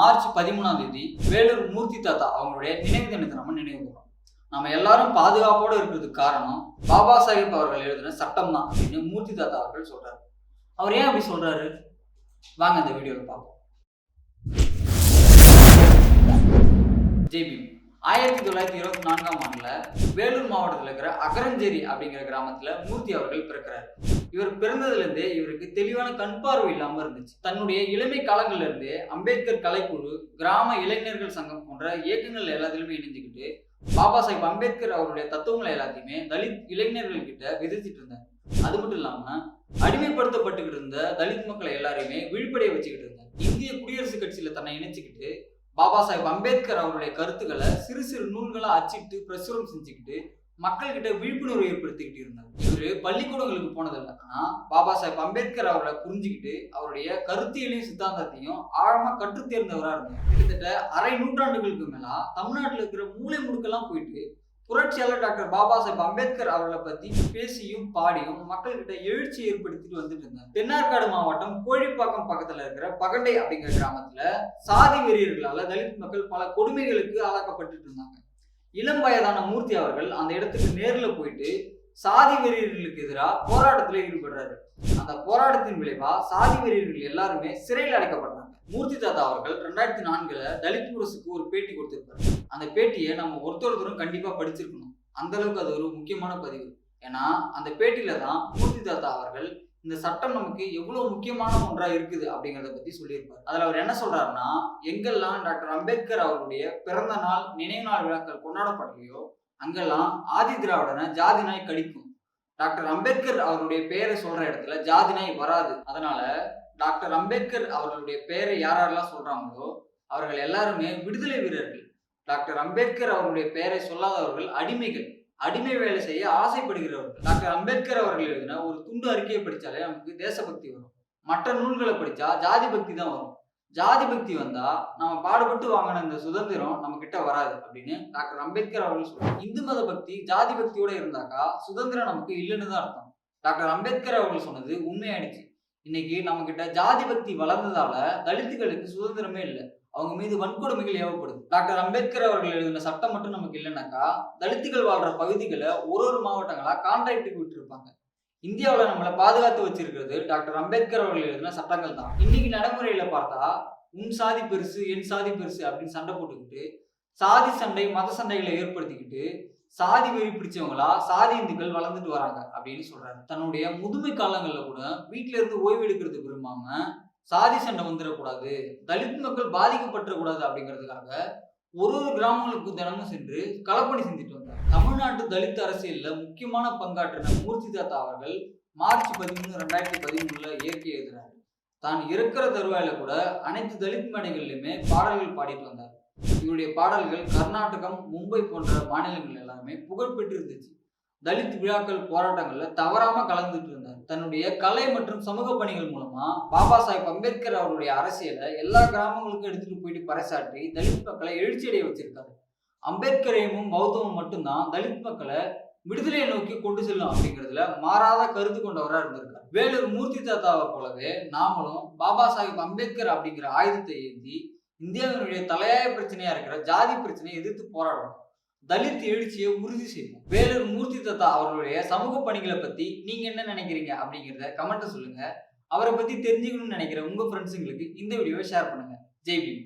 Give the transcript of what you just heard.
March பதிமூணாம் தேதி வேலூர் மூர்த்தி தாத்தா அவங்களுடைய நினைவு தினத்தை நம்ம நினைவு கூறோம் நம்ம எல்லாரும் பாதுகாப்போடு இருக்கிறதுக்கு காரணம் பாபா சாஹிப் அவர்கள் எழுதின சட்டம் தான் அப்படின்னு மூர்த்தி தாத்தா அவர்கள் சொல்றாரு. அவர் ஏன் அப்படி சொல்றாரு? வாங்க இந்த வீடியோவில் பார்ப்போம். ஜெய்பீம் ஆயிரத்தி தொள்ளாயிரத்தி இருபத்தி நான்காம் ஆண்டுல வேலூர் மாவட்டத்தில் இருக்கிற அகரஞ்சேரி அப்படிங்கிற கிராமத்துல மூர்த்தி அவர்கள் பிறக்கிறார். இவர் பிறந்ததுல இருந்தே இவருக்கு தெளிவான கண் பார்வை இல்லாம இருந்துச்சு. தன்னுடைய இளமை காலங்கள்ல இருந்தே அம்பேத்கர் கலைக்குழு கிராம இளைஞர்கள் சங்கம் போன்ற இயக்கங்கள் எல்லாத்திலுமே இணைஞ்சுக்கிட்டு பாபா சாஹிப் அம்பேத்கர் அவருடைய தத்துவங்களை எல்லாத்தையுமே தலித் இளைஞர்கள் கிட்ட விதிச்சிட்டு இருந்தார். அது மட்டும் இல்லாம அடிமைப்படுத்தப்பட்டுக்கிட்டு இருந்த தலித் மக்களை எல்லாரையுமே விழிப்படைய வச்சுக்கிட்டு இருந்தார். இந்திய குடியரசுக் கட்சியில தன்னை இணைச்சுக்கிட்டு பாபா சாஹிப் அம்பேத்கர் அவருடைய கருத்துக்களை சிறு சிறு நூல்களை அச்சிட்டு பிரசுரம் செஞ்சுக்கிட்டு மக்கள்கிட்ட விழிப்புணர்வு ஏற்படுத்திக்கிட்டு இருந்தார். இவர் பள்ளிக்கூடங்களுக்கு போனதில்லை. ஆனால் பாபா சாஹிப் அம்பேத்கர் அவரை புரிஞ்சுக்கிட்டு அவருடைய கருத்தியலையும் சித்தாந்தத்தையும் ஆழமாக கற்றுத்தேர்ந்தவராக இருந்தார். கிட்டத்தட்ட அரை நூற்றாண்டுகளுக்கு மேலா தமிழ்நாட்டில் இருக்கிற மூலை முடுக்கெல்லாம் போயிட்டு புரட்சியாளர் டாக்டர் பாபா சாஹேப் அம்பேத்கர் அவர்களை பத்தி பேசியும் பாடியும் மக்கள்கிட்ட எழுச்சி ஏற்படுத்திட்டு வந்துட்டு இருந்தார் தென்னார்காடு மாவட்டம் கோழிப்பாக்கம் பக்கத்துல இருக்கிற பகண்டை அப்படிங்கிற கிராமத்துல சாதி வெறியர்களால தலித் மக்கள் பல கொடுமைகளுக்கு ஆளாக்கப்பட்டுட்டு இருந்தாங்க. இளம் வயதான மூர்த்தி அவர்கள் அந்த இடத்துக்கு நேரில் போயிட்டு சாதி வெறியர்களுக்கு எதிராக போராட்டத்தில் ஈடுபடுறாரு. அந்த போராட்டத்தின் விளைவா சாதி வெறியர்கள் எல்லாருமே சிறையில் அடைக்கப்படுறாங்க மூர்த்தி தாத்தா அவர்கள் ரெண்டாயிரத்தி நான்குல தலித் முரசுக்கு ஒரு பேட்டி கொடுத்திருப்பாரு. அந்த பேட்டியை நம்ம ஒருத்தர் ஒருத்தரும் கண்டிப்பா படிச்சிருக்கணும். அந்த அளவுக்கு அது ஒரு முக்கியமான பதிவு. ஏன்னா அந்த பேட்டியில தான் மூர்த்தி தாத்தா அவர்கள் இந்த சட்டம் நமக்கு எவ்வளவு முக்கியமான ஒன்றா இருக்குது அப்படிங்கிறத பத்தி சொல்லியிருப்பார். அதுல அவர் என்ன சொல்றாருன்னா எங்கெல்லாம் டாக்டர் அம்பேத்கர் அவருடைய பிறந்த நாள் நினைவு நாள் விழாக்கள் கொண்டாடப்படலையோ அங்கெல்லாம் ஆதி திராவிடனை ஜாதி நாய் கடிக்கும். டாக்டர் அம்பேத்கர் அவருடைய பெயரை சொல்ற இடத்துல ஜாதி நாய் வராது. அதனால டாக்டர் அம்பேத்கர் அவர்களுடைய பெயரை யாரெல்லாம் சொல்றாங்களோ அவர்கள் எல்லாருமே விடுதலை வீரர்கள். டாக்டர் அம்பேத்கர் அவருடைய பெயரை சொல்லாதவர்கள் அடிமைகள். அடிமை வேலை செய்ய ஆசைப்படுகிறவர்கள். டாக்டர் அம்பேத்கர் அவர்கள் எழுதின ஒரு துண்டு அறிக்கையை படித்தாலே நமக்கு தேசபக்தி வரும். மற்ற நூல்களை படித்தா ஜாதி பக்தி தான் வரும். ஜாதி பக்தி வந்தா நம்ம பாடுபட்டு வாங்கின இந்த சுதந்திரம் நம்ம கிட்ட வராது அப்படின்னு டாக்டர் அம்பேத்கர் அவர்கள் சொல்றாங்க. இந்து மத பக்தி ஜாதி பக்தியோட இருந்தாக்கா சுதந்திரம் நமக்கு இல்லைன்னு தான் அர்த்தம். டாக்டர் அம்பேத்கர் அவர்கள் சொன்னது உண்மையாயிடுச்சு. இன்னைக்கு நம்ம கிட்ட ஜாதி பக்தி வளர்ந்ததால தலித்துகளுக்கு சுதந்திரமே இல்லை. அவங்க மீது வன்கொடுமைகள் ஏவப்படுது. டாக்டர் அம்பேத்கர் அவர்கள் எழுதின சட்டம் மட்டும் நமக்கு இல்லைனாக்கா தலித்துகள் வாழ்ற பகுதிகளை ஒரு ஒரு மாவட்டங்களா கான்ட்ராக்டுக்கு விட்டுருப்பாங்க. இந்தியாவில் நம்மளை பாதுகாத்து வச்சிருக்கிறது டாக்டர் அம்பேத்கர் அவர்கள் எழுதின சட்டங்கள் தான் இன்னைக்கு நடைமுறையில பார்த்தா உன் சாதி பெருசு என் சாதி பெருசு அப்படின்னு சண்டை போட்டுக்கிட்டு சாதி சண்டை மத சண்டைகளை ஏற்படுத்திக்கிட்டு சாதி வெறி பிடிச்சவங்களா சாதி இந்துக்கள் வளர்ந்துட்டு வராங்க அப்படின்னு சொல்றாரு. தன்னுடைய முதுமை காலங்களில் கூட வீட்டில இருந்து ஓய்வு எடுக்கிறது விரும்பாம சாதி சண்டை வந்துடக்கூடாது தலித் மக்கள் பாதிக்கப்பட்டுறக்கூடாது அப்படிங்கிறதுக்காக ஒரு ஒரு கிராமங்களுக்கு தினமும் சென்று களப்பணி செஞ்சுட்டு வந்தார் தமிழ்நாட்டு தலித் அரசியலில் முக்கியமான பங்காற்றின மூர்த்தி தாத்தா அவர்கள் மார்ச் பதிமூணு ரெண்டாயிரத்தி பதிமூணுல இயற்கை எழுதினார். தான் இருக்கிற தருவாயில கூட அனைத்து தலித் மேடைகள்லையுமே பாடல்கள் பாடிட்டு வந்தார். இவருடைய பாடல்கள் கர்நாடகம் மும்பை போன்ற மாநிலங்கள் எல்லாமே புகழ்பெற்று இருந்துச்சு தலித் விழாக்கள் போராட்டங்கள்ல தவறாம கலந்துட்டு இருந்தார். தன்னுடைய கலை மற்றும் சமூக பணிகள் மூலமா பாபா சாஹிப் அம்பேத்கர் அவருடைய அரசியலை எல்லா கிராமங்களுக்கும் எடுத்துட்டு போயிட்டு பறைசாற்றி தலித் மக்களை எழுச்சியடைய வச்சிருக்காரு. அம்பேத்கரையும் பௌத்தமும் மட்டும்தான் தலித் மக்களை விடுதலையை நோக்கி கொண்டு செல்லும் அப்படிங்கிறதுல மாறாத கருத்து கொண்டவராக இருந்திருக்காரு. வேலூர் மூர்த்தி தாத்தாவை போலவே நாமளும் பாபா சாஹிப் அம்பேத்கர் அப்படிங்கிற ஆயுதத்தை ஏந்தி இந்தியாவினுடைய தலையாய பிரச்சனையா இருக்கிற ஜாதி பிரச்சனையை எதிர்த்து போராடணும் தலித் எழுச்சியை உறுதி செய்வோம். வேலூர் மூர்த்தி தத்தா அவர்களுடைய சமூக பணிகளை பத்தி நீங்க என்ன நினைக்கிறீங்க அப்படிங்கிறத கமெண்ட்ல சொல்லுங்க. அவரை பத்தி தெரிஞ்சுக்கணும்னு நினைக்கிற உங்க ஃப்ரெண்ட்ஸுங்களுக்கு இந்த வீடியோவை ஷேர் பண்ணுங்க. ஜெய் பீம்.